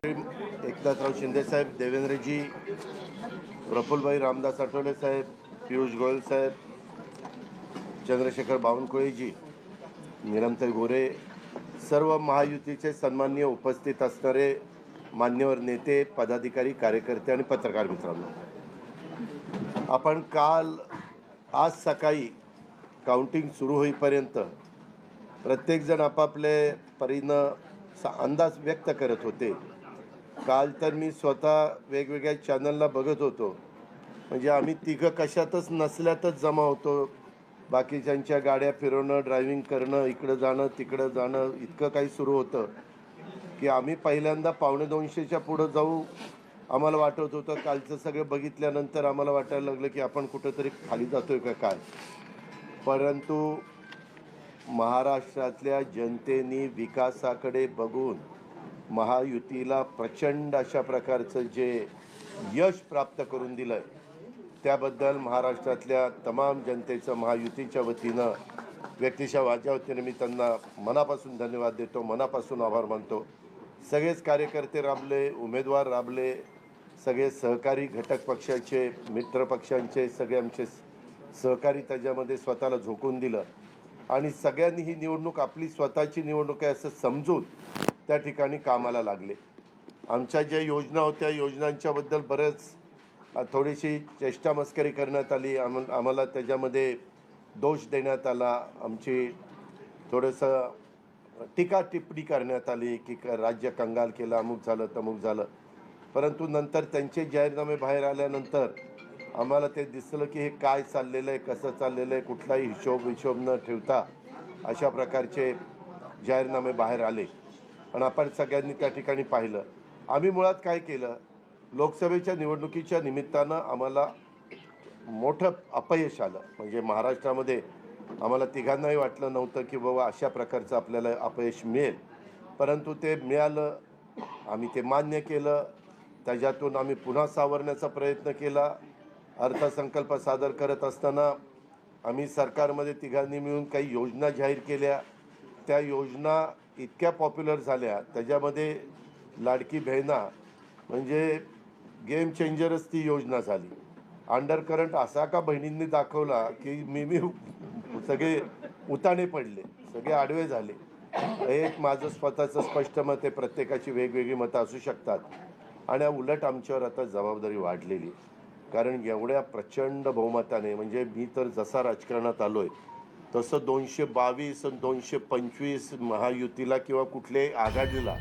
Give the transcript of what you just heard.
एकनाथराव शिंदे साहेब देवेंद्रजी प्रफुल्लभाई रामदास आठवले साहेब पियुष गोयल साहेब चंद्रशेखर बावनकुळेजी निरंतर गोरे सर्व महायुतीचे सन्माननीय उपस्थित असणारे मान्यवर नेते पदाधिकारी कार्यकर्ते आणि पत्रकार मित्रांनो आपण काल आज सकाळी काउंटिंग सुरू होईपर्यंत प्रत्येकजण आपापले परीनं सा- अंदाज व्यक्त करत होते. काल तर मी स्वतः वेगवेगळ्या चॅनलला बघत होतो. म्हणजे आम्ही तिघं कशातच नसल्यातच जमा होतो. बाकीच्यांच्या गाड्या फिरवणं ड्रायव्हिंग करणं इकडं जाणं तिकडं जाणं इतकं काही सुरू होतं. की आम्ही पहिल्यांदा पावणे दोनशेच्या पुढं जाऊ आम्हाला वाटत होतं कालचं सगळं बघितल्यानंतर आम्हाला वाटायला लागलं की आपण कुठंतरी खाली जातोय का काय? परंतु महाराष्ट्रातल्या जनतेने विकासाकडे बघून महायुतीला प्रचंड अशा प्रकारचं जे यश प्राप्त करून दिलं आहे त्याबद्दल महाराष्ट्रातल्या तमाम जनतेचं महायुतीच्या वतीनं व्यक्तिशा माझ्या वतीनं मी त्यांना मनापासून धन्यवाद देतो मनापासून आभार मानतो. सगळेच कार्यकर्ते राबले उमेदवार राबले सगळे सहकारी घटक पक्षाचे मित्र पक्षांचे सगळे आमचे सहकारी त्याच्यामध्ये स्वतःला झोकून दिलं. आणि सगळ्यांनी ही निवडणूक आपली स्वतःची निवडणूक आहे असं समजून त्या ठिकाणी कामाला लागले. आमच्या ज्या योजना होत्या योजनांच्याबद्दल बरंच थोडीशी चेष्टामस्करी करण्यात आली. आम आम्हाला त्याच्यामध्ये दोष देण्यात आला. आमची थोडंसं टीका टिप्पणी करण्यात आली की क- राज्य कंगाल केलं अमुक झालं तमुक झालं. परंतु नंतर त्यांचे जाहीरनामे बाहेर आल्यानंतर आम्हाला ते दिसलं की हे काय चाललेलं आहे कसं चाललेलं आहे कुठलाही हिशोब हिशोब न ठेवता अशा प्रकारचे जाहीरनामे बाहेर आले. आणि आपण सगळ्यांनी त्या ठिकाणी पाहिलं. आम्ही मुळात काय केलं? लोकसभेच्या निवडणुकीच्या निमित्तानं आम्हाला मोठं अपयश आलं. म्हणजे महाराष्ट्रामध्ये आम्हाला तिघांनाही वाटलं नव्हतं की बाबा अशा प्रकारचं आपल्याला अपयश मिळेल. परंतु ते मिळालं. आम्ही ते मान्य केलं. त्याच्यातून आम्ही पुन्हा सावरण्याचा प्रयत्न केला. अर्थसंकल्प सादर करत असताना आम्ही सरकारमध्ये तिघांनी मिळून काही योजना जाहीर केल्या. त्या योजना इतक्या पॉप्युलर झाल्या त्याच्यामध्ये लाडकी बहिणा म्हणजे गेम चेंजरच ती योजना झाली. अंडर करंट असा का बहिणींनी दाखवला की मी मी सगळे उताणे पडले सगळे आडवे झाले. हे एक माझं स्वतःचं स्पष्ट मत आहे प्रत्येकाची वेगवेगळी मतं असू शकतात. आणि उलट आमच्यावर आता जबाबदारी वाढलेली कारण एवढ्या प्रचंड बहुमताने म्हणजे मी तर जसा राजकारणात आलोय तसं दोनशे बावीस आणि दोनशे पंचवीस महायुतीला किंवा कुठल्याही आघाडीला